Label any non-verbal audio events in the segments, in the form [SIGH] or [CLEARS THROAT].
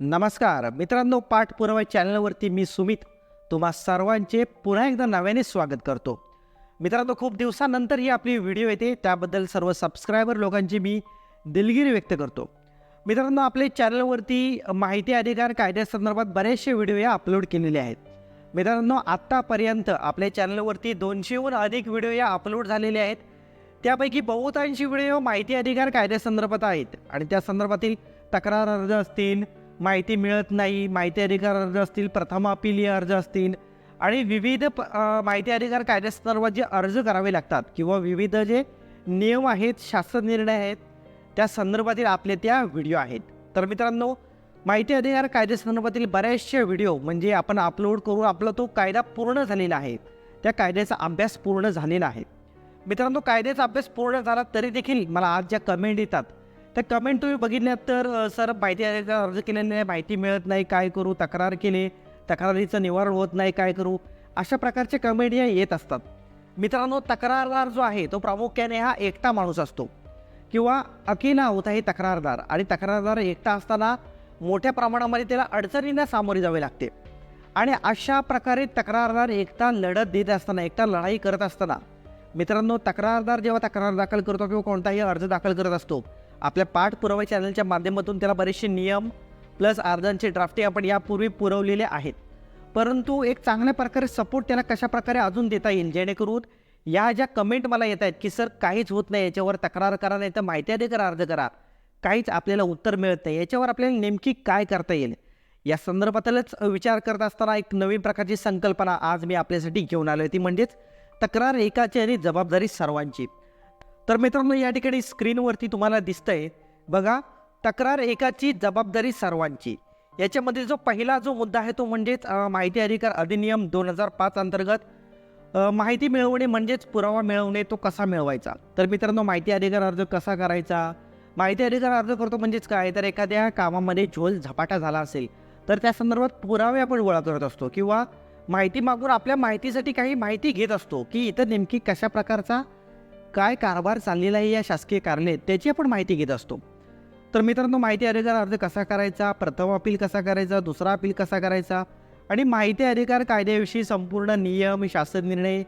नमस्कार. मित्रांनो पाठपुरावा चॅनलवरती मी सुमित तुम्हा सर्वांचे पुन्हा एकदा नव्याने स्वागत करतो. मित्रांनो खूप दिवसानंतर ही आपली व्हिडिओ येते त्याबद्दल सर्व सबस्क्रायबर लोकांची मी दिलगिरी व्यक्त करतो. मित्रांनो आपले चॅनलवरती माहिती अधिकार कायद्यासंदर्भात बरेचसे व्हिडिओ या अपलोड केलेले आहेत. मित्रांनो आत्तापर्यंत आपल्या चॅनलवरती दोनशेहून अधिक व्हिडिओ या अपलोड झालेले आहेत. त्यापैकी बहुतांशी व्हिडिओ माहिती अधिकार कायद्यासंदर्भात आहेत. आणि त्या संदर्भातील तक्रार अर्ज असतील माहिती मिळत नाही माहिती अधिकार अर्ज असतील प्रथम अपिलीय अर्ज असतील. आणि विविध प माहिती अधिकार कायद्यासंदर्भात जे अर्ज करावे लागतात किंवा विविध जे नियम आहेत शासन निर्णय आहेत त्या संदर्भातील आपले त्या व्हिडिओ आहेत. तर मित्रांनो माहिती अधिकार कायद्यासंदर्भातील बऱ्याचशा व्हिडिओ म्हणजे आपण अपलोड करून आपला तो कायदा पूर्ण झालेला आहे. त्या कायद्याचा अभ्यास पूर्ण झालेला आहे. मित्रांनो कायद्याचा अभ्यास पूर्ण झाला तरी देखील मला आज ज्या कमेंट येतात तर कमेंट तुम्ही बघितल्यात तर सर माहिती अधिकार अर्ज केल्याने माहिती मिळत नाही काय करू? तक्रार केली. तक्रारीचं निवारण होत नाही काय करू? अशा प्रकारचे कमेंट या येत असतात. मित्रांनो तक्रारदार जो आहे तो प्रामुख्याने हा एकटा माणूस असतो. किंवा अकेला होता हे तक्रारदार. आणि तक्रारदार एकटा असताना मोठ्या प्रमाणामध्ये त्याला अडचणींना सामोरे जावे लागते. आणि अशा प्रकारे तक्रारदार एकटा लढत देत असताना एकटा लढाई करत असताना मित्रांनो तक्रारदार जेव्हा तक्रार दाखल करतो किंवा कोणताही अर्ज दाखल करत असतो आपल्या पाठपुरावा चॅनलच्या माध्यमातून त्याला बरेचसे नियम प्लस अर्जांचे ड्राफ्टे आपण यापूर्वी पुरवलेले आहेत. परंतु एक चांगल्या प्रकारे सपोर्ट त्याला कशा प्रकारे अजून देता येईल? जेणेकरून या ज्या कमेंट मला येत आहेत की सर काहीच होत नाही याच्यावर तक्रार करा नाही तर माहिती अधिकार अर्ज करा. काहीच आपल्याला उत्तर मिळत नाही. याच्यावर आपल्याला नेमकी काय करता येईल? या संदर्भातलच विचार करत असताना एक नवीन प्रकारची संकल्पना आज मी आपल्यासाठी घेऊन आलो ती म्हणजेच तक्रार एकाची आणि जबाबदारी सर्वांची. तर मित्रांनो या ठिकाणी स्क्रीनवरती तुम्हाला दिसतंय बघा तक्रार एकाची जबाबदारी सर्वांची. याच्यामध्ये जो पहिला जो मुद्दा आहे तो म्हणजेच माहिती अधिकार अधिनियम दोन हजार पाच अंतर्गत माहिती मिळवणे म्हणजेच पुरावा मिळवणे तो कसा मिळवायचा? तर मित्रांनो माहिती अधिकार अर्ज कसा करायचा? माहिती अधिकार अर्ज करतो म्हणजेच काय? तर एखाद्या कामामध्ये झोल झपाटा झाला असेल तर त्या संदर्भात पुरावे आपण गोळा करत असतो किंवा माहिती मागून आपल्या माहितीसाठी काही माहिती घेत असतो की इथं नेमकी कशा प्रकारचा काय कारभार चाललेला आहे या शासकीय कार्यालयात त्याची आपण माहिती घेत असतो. तर मित्रांनो माहिती अधिकार अर्ज कसा करायचा प्रथम अपील कसा करायचा दुसरा अपील कसा करायचा आणि माहिती अधिकार कायद्याविषयी संपूर्ण नियम शासन निर्णय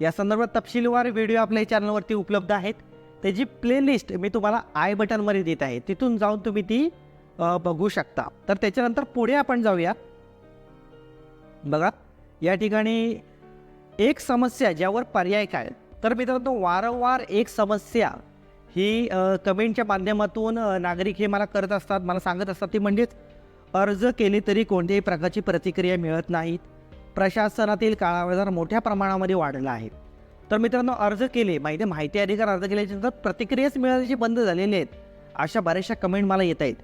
या संदर्भात तपशीलवार व्हिडिओ आपल्या चॅनलवरती उपलब्ध आहेत. त्याची प्लेलिस्ट मी तुम्हाला आय बटनमध्ये देत आहे. तिथून जाऊन तुम्ही ती बघू शकता. तर त्याच्यानंतर पुढे आपण जाऊया. बघा या ठिकाणी एक समस्या ज्यावर पर्याय काय? तर मित्रांनो वारंवार एक समस्या ही कमेंटच्या माध्यमातून नागरिक हे मला करत असतात मला सांगत असतात ती म्हणजेच अर्ज केले तरी कोणत्याही प्रकारची प्रतिक्रिया मिळत नाहीत. प्रशासनातील काळाबाजार मोठ्या प्रमाणामध्ये वाढला आहे. तर मित्रांनो अर्ज केले माहिती माहिती अधिकार अर्ज केल्याच्यानंतर प्रतिक्रियाच मिळायचे बंद झालेले आहेत अशा बऱ्याचशा कमेंट मला येत आहेत.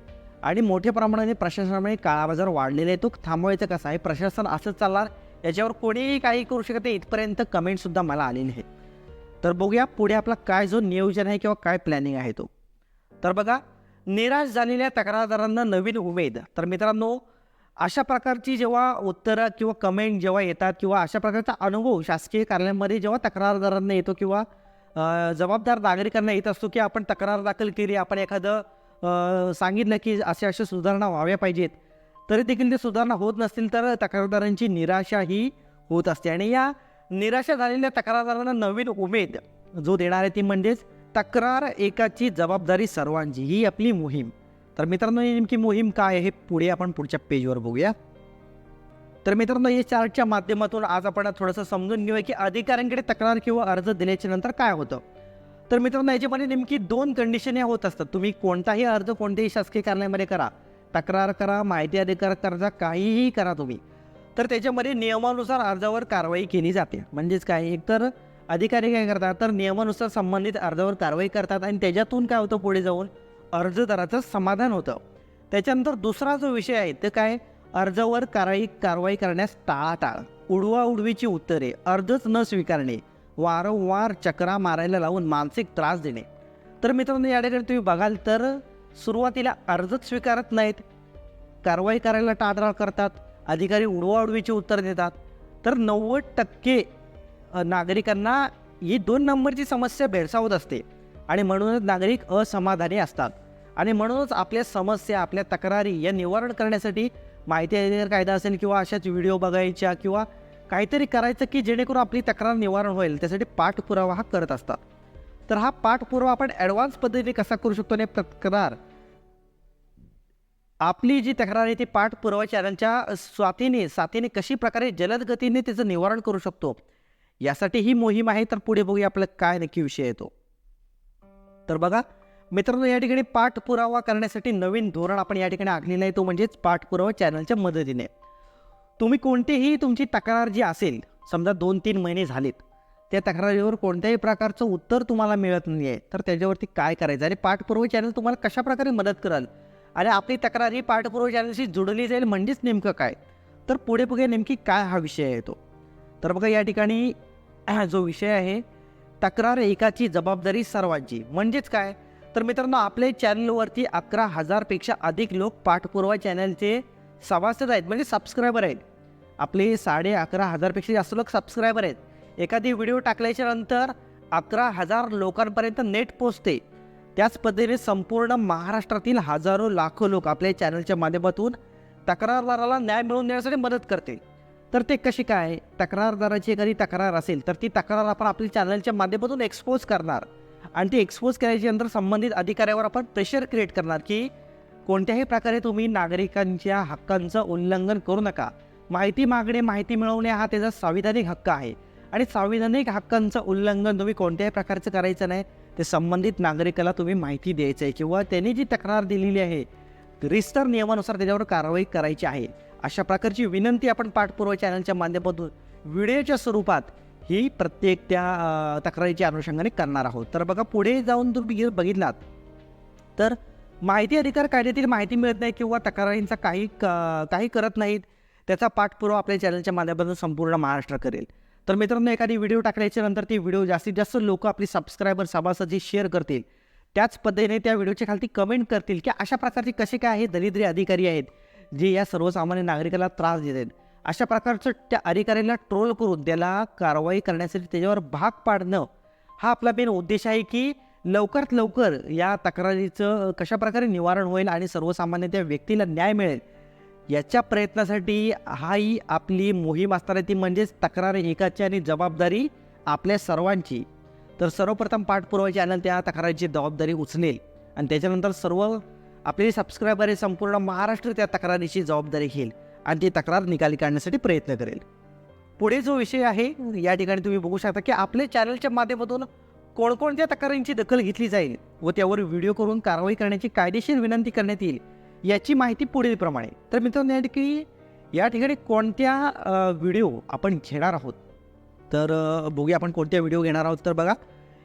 आणि मोठ्या प्रमाणाने प्रशासनामुळे काळाबाजार वाढलेला आहे तो थांबवायचा कसा आहे? प्रशासन असंच चालणार? याच्यावर कोणीही काही करू शकत नाही. इथपर्यंत कमेंटसुद्धा मला आलेले आहेत. तर बघूया पुढे आपला काय जो नियोजन आहे किंवा काय प्लॅनिंग आहे तो. तर बघा निराश झालेल्या तक्रारदारांना नवीन उमेद. तर मित्रांनो अशा प्रकारची जेव्हा उत्तरं किंवा कमेंट जेव्हा येतात किंवा अशा प्रकारचा अनुभव शासकीय कार्यालयामध्ये जेव्हा तक्रारदारांना येतो किंवा जबाबदार नागरिकांना येत असतो की आपण तक्रार दाखल केली आपण एखादं सांगितलं की अशा अशा सुधारणा व्हाव्या पाहिजेत तरी देखील ते सुधारणा होत नसतील तर तक्रारदारांची निराशा ही होत असते. आणि या निराशा झालेल्या तक्रारदारांना नवीन उमेद. जो देणार आहे ती म्हणजेच तक्रार एकाची जबाबदारी सर्वांची. ही आपली मोहीम. तर मित्रांनो ही नेमकी मोहीम काय आहे हे पुढे आपण पुढच्या पेजवर बघूया. तर मित्रांनो या चार्टच्या माध्यमातून आज आपण थोडंसं समजून घेऊया की अधिकाऱ्यांकडे तक्रार किंवा अर्ज दिल्याच्या नंतर काय होतं. तर मित्रांनो याच्यामध्ये नेमकी दोन कंडिशन या होत असतात. तुम्ही कोणताही अर्ज कोणत्याही शासकीय कार्यालयामध्ये करा. तक्रार करा माहिती अधिकार कर्जा काहीही करा तुम्ही. तर त्याच्यामध्ये नियमानुसार अर्जावर कारवाई केली जाते. म्हणजेच काय? एकतर अधिकारी काय करतात? तर नियमानुसार संबंधित अर्जावर कारवाई करतात आणि त्याच्यातून काय होतं पुढे जाऊन? अर्जदाराचं समाधान होतं. त्याच्यानंतर दुसरा जो विषय आहे ते काय? अर्जावर कारवाई कारवाई करण्यास टाळाटाळ. उडवा उडवीची उत्तरे. अर्जच न स्वीकारणे. वारंवार चक्रा मारायला लावून मानसिक त्रास देणे. तर मित्रांनो या ठिकाणी तुम्ही बघाल तर सुरुवातीला अर्जच स्वीकारत नाहीत. कारवाई करायला टाळाटाळ करतात. अधिकारी उडवाउडवीचे उत्तर देतात. तर नव्वद टक्के नागरिकांना ही दोन नंबरची समस्या भेडसावत असते आणि म्हणूनच नागरिक असमाधानी असतात. आणि म्हणूनच आपल्या समस्या आपल्या तक्रारी या निवारण करण्यासाठी माहिती अधिकार कायदा असेल किंवा अशाच व्हिडिओ बघायच्या किंवा काहीतरी करायचं की जेणेकरून आपली तक्रार निवारण होईल त्यासाठी पाठपुरावा हा करत असतात. तर हा पाठपुरावा आपण ॲडव्हान्स पद्धतीने कसा करू शकतो आणि तक्रार आपली जी तक्रार आहे ती पाठपुरावा चॅनलच्या स्वातीने साथीने कशी प्रकारे जलद गतीने त्याचं निवारण करू शकतो? यासाठी ही मोहीम आहे तर पुढे बघूया आपलं काय नक्की विषय येतो. तर बघा मित्रांनो या ठिकाणी पाठपुरावा करण्यासाठी नवीन धोरण आपण या ठिकाणी आखलेलं आहे तो म्हणजेच पाठपुरावा चॅनलच्या मदतीने. तुम्ही कोणतीही तुमची तक्रार जी असेल समजा दोन तीन महिने झालेत त्या तक्रारीवर कोणत्याही प्रकारचं उत्तर तुम्हाला मिळत नाही आहे तर त्याच्यावरती काय करायचं? आणि पाठपुरावा चॅनल तुम्हाला कशा प्रकारे मदत कराल? आणि आपली तक्रार ही पाठपुरावा चॅनलशी जोडली जाईल म्हणजेच नेमकं काय? तर पुढे पुढे नेमकी काय हा विषय आहे तो? तर बघा या ठिकाणी [CLEARS THROAT] जो विषय आहे तक्रार एकाची जबाबदारी सर्वांची. म्हणजेच काय? तर मित्रांनो आपल्या चॅनलवरती अकरा हजारपेक्षा अधिक लोक पाठपुरावा चॅनलचे सभासद आहेत म्हणजे सबस्क्रायबर आहेत. आपले साडे अकरा हजारपेक्षा जास्त लोक सबस्क्रायबर आहेत. एखादी व्हिडिओ टाकल्याच्या नंतर अकरा हजार लोकांपर्यंत नेट पोचते. त्याच पद्धतीने संपूर्ण महाराष्ट्रातील हजारो लाखो लोक आपल्या चॅनलच्या माध्यमातून तक्रारदाराला न्याय मिळवून देण्यासाठी मदत करते तर ते कशी काय? तक्रारदाराची एखादी तक्रार असेल तर ती तक्रार आपण आपल्या चॅनलच्या माध्यमातून एक्सपोज करणार. आणि ती एक्सपोज केल्याच्यानंतर संबंधित अधिकाऱ्यावर आपण प्रेशर क्रिएट करणार की कोणत्याही प्रकारे तुम्ही नागरिकांच्या हक्कांचं उल्लंघन करू नका. माहिती मागणे माहिती मिळवणे हा त्याचा संविधानिक हक्क आहे. आणि संविधानिक हक्कांचं उल्लंघन तुम्ही कोणत्याही प्रकारचं करायचं नाही. ते संबंधित नागरिकाला तुम्ही माहिती द्यायचं आहे किंवा त्यांनी जी तक्रार दिलेली आहे रिस्टर नियमानुसार त्याच्यावर कारवाई करायची आहे. अशा प्रकारची विनंती आपण पाठपुरावा चॅनलच्या माध्यमातून व्हिडिओच्या स्वरूपात ही प्रत्येक त्या तक्रारीच्या अनुषंगाने करणार आहोत. तर बघा पुढे जाऊन तुम्ही बघितलात तर माहिती अधिकार कायद्यातील माहिती मिळत नाही किंवा तक्रारींचा काही क- काही करत नाहीत त्याचा पाठपुरावा आपल्या चॅनलच्या माध्यमातून संपूर्ण महाराष्ट्र करेल. तर मित्रांनो एखादी व्हिडिओ टाकल्याच्या नंतर ती व्हिडिओ जास्तीत जास्त लोक आपली सबस्क्रायबर सभासद शेअर करतील. त्याच पद्धतीने त्या व्हिडिओच्या खालती कमेंट करतील की अशा प्रकारचे कसे काय हे दरिद्री अधिकारी आहेत जे या सर्वसामान्य नागरिकाला त्रास देत आहेत अशा प्रकारचं त्या अधिकाऱ्याला ट्रोल करून त्याला कारवाई करण्यासाठी त्याच्यावर भाग पाडणं हा आपला मेन उद्देश आहे की लवकरात लवकर या तक्रारीचं कशाप्रकारे निवारण होईल आणि सर्वसामान्य त्या व्यक्तीला न्याय मिळेल. याच्या प्रयत्नासाठी हाही आपली मोहीम असणार आहे. ती म्हणजेच तक्रार एकाची आणि जबाबदारी आपल्या सर्वांची. तर सर्वप्रथम पाठपुरावा चॅनल त्या तक्रारीची जबाबदारी उचलेल. आणि त्याच्यानंतर सर्व आपले सबस्क्रायबर हे संपूर्ण महाराष्ट्र त्या तक्रारीची जबाबदारी घेईल. आणि ती तक्रार निकाली काढण्यासाठी प्रयत्न करेल. पुढे जो विषय आहे या ठिकाणी तुम्ही बघू शकता की आपल्या चॅनलच्या माध्यमातून कोणकोणत्या तक्रारींची दखल घेतली जाईल व त्यावर व्हिडिओ करून कारवाई करण्याची कायदेशीर विनंती करण्यात येईल. याची माहिती पुढील प्रमाणे तर मित्रांनो या ठिकाणी या ठिकाणी कोणत्या व्हिडिओ आपण घेणार आहोत? तर बघूया आपण कोणत्या व्हिडिओ घेणार आहोत. तर बघा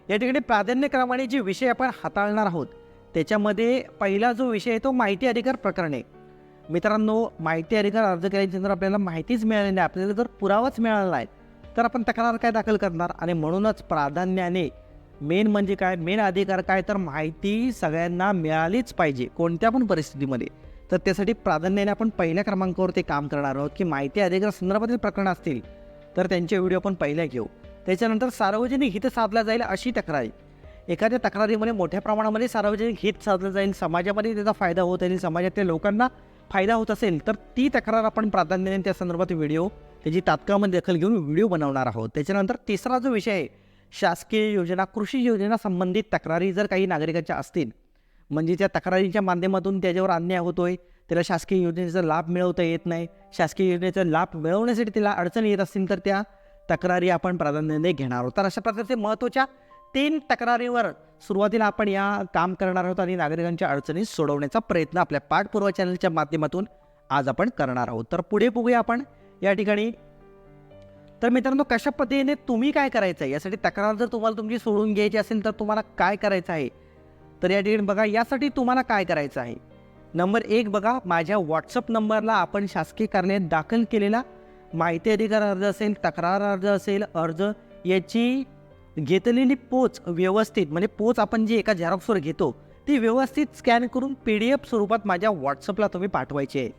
या ठिकाणी प्राधान्यक्रमाने जे विषय आपण हाताळणार आहोत त्याच्यामध्ये पहिला जो विषय आहे तो माहिती अधिकार प्रकरणे मित्रांनो माहिती अधिकार अर्ज केल्यानंतर आपल्याला माहितीच मिळाली नाही. आपल्याला जर पुरावाच मिळाला नाही तर आपण तक्रार काय दाखल करणार? आणि म्हणूनच प्राधान्याने मेन म्हणजे काय? मेन अधिकार काय? तर माहिती सगळ्यांना मिळालीच पाहिजे कोणत्या पण परिस्थितीमध्ये. तर त्यासाठी प्राधान्याने आपण पहिल्या क्रमांकावर ते काम करणार आहोत की माहिती अधिकार संदर्भातील प्रकरणं असतील तर त्यांचे व्हिडिओ आपण पहिल्या घेऊ. त्याच्यानंतर सार्वजनिक हित साधला जाईल अशी तक्रारी. एखाद्या तक्रारीमध्ये मोठ्या प्रमाणामध्ये सार्वजनिक हित साधलं जाईल समाजामध्ये त्याचा फायदा होत आणि समाजातल्या लोकांना फायदा होत असेल तर ती तक्रार आपण प्राधान्याने त्या संदर्भात व्हिडिओ त्याची तात्काळमध्ये दखल घेऊन व्हिडिओ बनवणार आहोत. त्याच्यानंतर तिसरा जो विषय आहे शासकीय योजना कृषी योजना संबंधित तक्रारी जर काही नागरिकांच्या असतील म्हणजे त्या तक्रारीच्या माध्यमातून त्याच्यावर अन्याय होतो आहे त्याला शासकीय योजनेचा लाभ मिळवता येत नाही शासकीय योजनेचा लाभ मिळवण्यासाठी त्याला अडचणी येत असतील तर त्या तक्रारी आपण प्राधान्याने घेणार आहोत. तर अशा प्रकारचे महत्त्वाच्या तीन तक्रारीवर सुरुवातीला आपण या काम करणार आहोत आणि नागरिकांच्या अडचणी सोडवण्याचा प्रयत्न आपल्या पाठपुरावा चॅनलच्या माध्यमातून आज आपण करणार आहोत. तर पुढे बघूया आपण या ठिकाणी तर मित्रांनो कशा पद्धतीने तुम्ही काय करायचं आहे? यासाठी तक्रार जर तुम्हाला तुमची सोडून घ्यायची असेल तर तुम्हाला काय करायचं आहे? तर या ठिकाणी बघा यासाठी तुम्हाला काय करायचं आहे? नंबर एक बघा माझ्या व्हॉट्सअप नंबरला आपण शासकीय कार्यालयात दाखल केलेला माहिती अधिकार अर्ज असेल तक्रार अर्ज असेल अर्ज याची घेतलेली पोच व्यवस्थित म्हणजे पोच आपण जी एका झेरॉक्सवर घेतो ती व्यवस्थित स्कॅन करून पी डी एफ स्वरूपात माझ्या व्हॉट्सअपला तुम्ही पाठवायची आहे.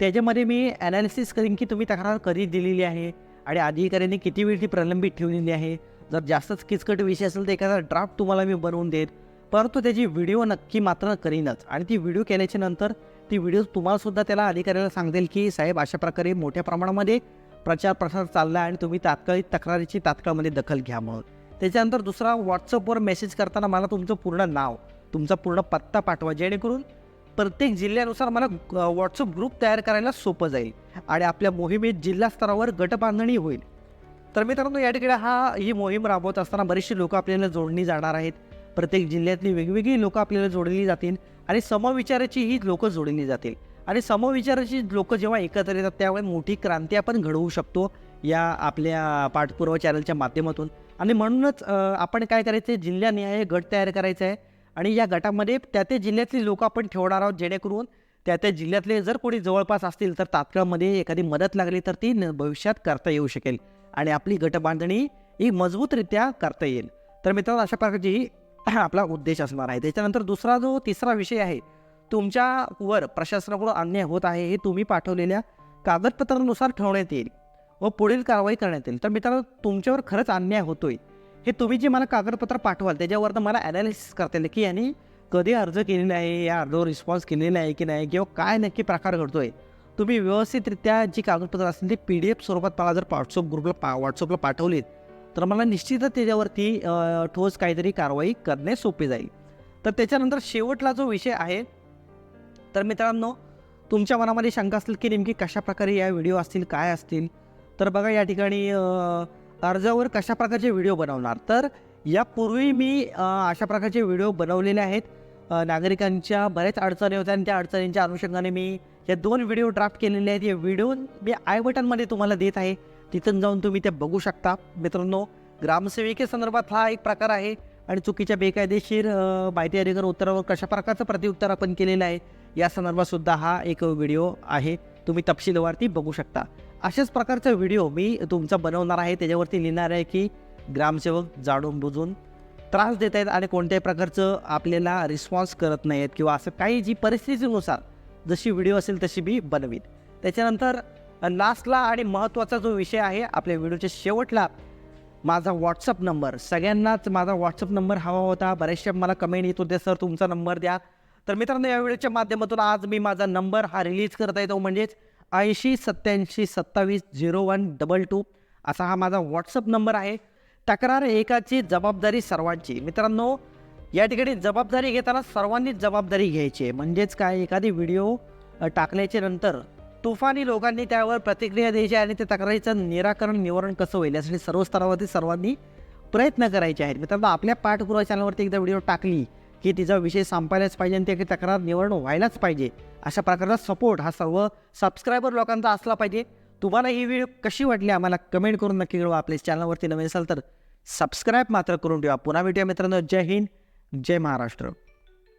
त्याच्यामध्ये मी ॲनालिसिस करीन की तुम्ही तक्रार कधी दिलेली आहे? आणि अधिकाऱ्यांनी किती वेळ ती प्रलंबित ठेवलेली आहे? जर जास्तच किचकट विषय असेल तर एखादा ड्राफ्ट तुम्हाला मी बनवून देत परंतु त्याची व्हिडिओ नक्की मात्र करीनच. आणि ती व्हिडिओ केल्याच्यानंतर ती व्हिडिओ तुम्हालासुद्धा त्याला अधिकाऱ्याला सांगेल की साहेब अशा प्रकारे मोठ्या प्रमाणामध्ये प्रचार प्रसार चालला आहे आणि तुम्ही तात्काळिक तक्रारीची तात्काळमध्ये दखल घ्या म्हणून. त्याच्यानंतर दुसरा व्हॉट्सअपवर मेसेज करताना मला तुमचं पूर्ण नाव तुमचा पूर्ण पत्ता पाठवा जेणेकरून प्रत्येक जिल्ह्यानुसार मला व्हॉट्सअप ग्रुप तयार करायला सोपं जाईल आणि आपल्या मोहिमेत जिल्हा स्तरावर गटबांधणी होईल. तर मित्रांनो या ठिकाणी हा ही मोहीम राबवत असताना बरेचशी लोकं आपल्याला जोडणी जाणार आहेत. प्रत्येक जिल्ह्यातली वेगवेगळी लोकं आपल्याला जोडली जातील आणि समविचाराची ही लोकं जोडली जातील. आणि समविचाराची लोकं जेव्हा एकत्र येतात त्यावेळी मोठी क्रांती आपण घडवू शकतो या आपल्या पाठपुरावा चॅनलच्या माध्यमातून. आणि म्हणूनच आपण काय करायचं आहे जिल्हानिहाय गट तयार करायचा आहे आणि या गटामध्ये त्या त्या जिल्ह्यातली लोकं आपण ठेवणार आहोत जेणेकरून त्या त्या जिल्ह्यातले जर कोणी जवळपास असतील तर तात्काळमध्ये एखादी मदत लागली तर ती न- भविष्यात करता येऊ शकेल. आणि आपली गटबांधणी ही मजबूतरित्या करता येईल. तर मित्रांनो अशा प्रकारची आपला उद्देश असणार आहे. त्याच्यानंतर दुसरा जो तिसरा विषय आहे तुमच्यावर प्रशासनाकडून अन्याय होत आहे हे तुम्ही पाठवलेल्या कागदपत्रानुसार ठेवण्यात येईल व पुढील कारवाई करण्यात येईल. तर मित्रांनो तुमच्यावर खरंच अन्याय होतोय. हे तुम्ही जे मला कागदपत्र पाठवाल त्याच्यावर मला ॲनालिसिस करता येईल की यांनी कधी अर्ज केलेला आहे या अर्जावर रिस्पॉन्स केलेला आहे की नाही किंवा काय नक्की प्रकार घडतोय. तुम्ही व्यवस्थितरित्या जी कागदपत्र असतील ते पी डी एफ स्वरूपात मला जर व्हॉट्सअप ग्रुपला पा व्हॉट्सअपला पाठवलीत तर मला निश्चितच त्याच्यावरती ठोस काहीतरी कारवाई करणे सोपे जाईल. तर त्याच्यानंतर शेवटला जो विषय आहे तर मित्रांनो तुमच्या मनामध्ये शंका असतील की नेमकी कशा प्रकारे या व्हिडिओ असतील काय असतील तर बघा या ठिकाणी अर्जावर कशा प्रकारचे व्हिडिओ बनवणार? तर यापूर्वी मी अशा प्रकारचे व्हिडिओ बनवलेले आहेत. नागरिकांच्या बऱ्याच अडचणी होत्या आणि त्या अडचणींच्या अनुषंगाने मी या दोन व्हिडिओ ड्राफ्ट केलेले आहेत. हे व्हिडिओ मी आय बटनमध्ये तुम्हाला देत आहे. तिथून जाऊन तुम्ही ते बघू शकता. मित्रांनो ग्रामसेविकेसंदर्भात हा एक प्रकार आहे आणि चुकीच्या बेकायदेशीर माहिती अधिकार उत्तरावर कशा प्रकारचं प्रतिउत्तर आपण केलेलं आहे या संदर्भात सुद्धा हा एक व्हिडिओ आहे. तुम्ही तपशीलवारती बघू शकता. अशाच प्रकारचा व्हिडिओ मी तुमचा बनवणार आहे. त्याच्यावरती लिहिणार आहे की ग्रामसेवक जाणून बुजून त्रास देत आहेत आणि कोणत्याही प्रकारचं आपल्याला रिस्पॉन्स करत नाही आहेत किंवा असं काही जी परिस्थितीनुसार जशी व्हिडिओ असेल तशी मी बनवीन. त्याच्यानंतर लास्टला आणि महत्त्वाचा जो विषय आहे आपल्या व्हिडिओच्या शेवटला माझा व्हॉट्सअप नंबर सगळ्यांनाच माझा व्हॉट्सअप नंबर हवा होता. बरेचशा मला कमेंट येत होते सर तुमचा नंबर द्या. तर मित्रांनो या व्हिडिओच्या माध्यमातून आज मी माझा नंबर हा रिलीज करता येतो म्हणजेच ऐंशी सत्याऐंशी सत्तावीस झिरो वन डबल टू असा हा माझा व्हॉट्सअप नंबर आहे. तक्रार एकाची जबाबदारी सर्वांची. मित्रांनो या ठिकाणी जबाबदारी घेताना सर्वांनीच जबाबदारी घ्यायची आहे. म्हणजेच काय? एखादी व्हिडिओ टाकल्याच्या नंतर तुफानी लोकांनी त्यावर प्रतिक्रिया द्यायची आणि त्या तक्रारीचं निराकरण निवारण कसं होईल? यासाठी सर्व स्तरावरती सर्वांनी प्रयत्न करायचे आहेत. मित्रांनो आपल्या पाठपुरावा चॅनलवरती एकदा व्हिडिओ टाकली की तिचा विषय संपायलाच पाहिजे आणि त्याची तक्रार निवडणूक व्हायलाच पाहिजे. अशा प्रकारचा सपोर्ट हा सर्व सबस्क्रायबर लोकांचा असला पाहिजे. तुम्हाला ही व्हिडिओ कशी वाटली आम्हाला कमेंट करून नक्की कळवा. आपल्या चॅनलवरती नवीन असाल तर सबस्क्राईब मात्र करून ठेवा. पुन्हा भेटूया मित्रांनो. जय हिंद. जय महाराष्ट्र.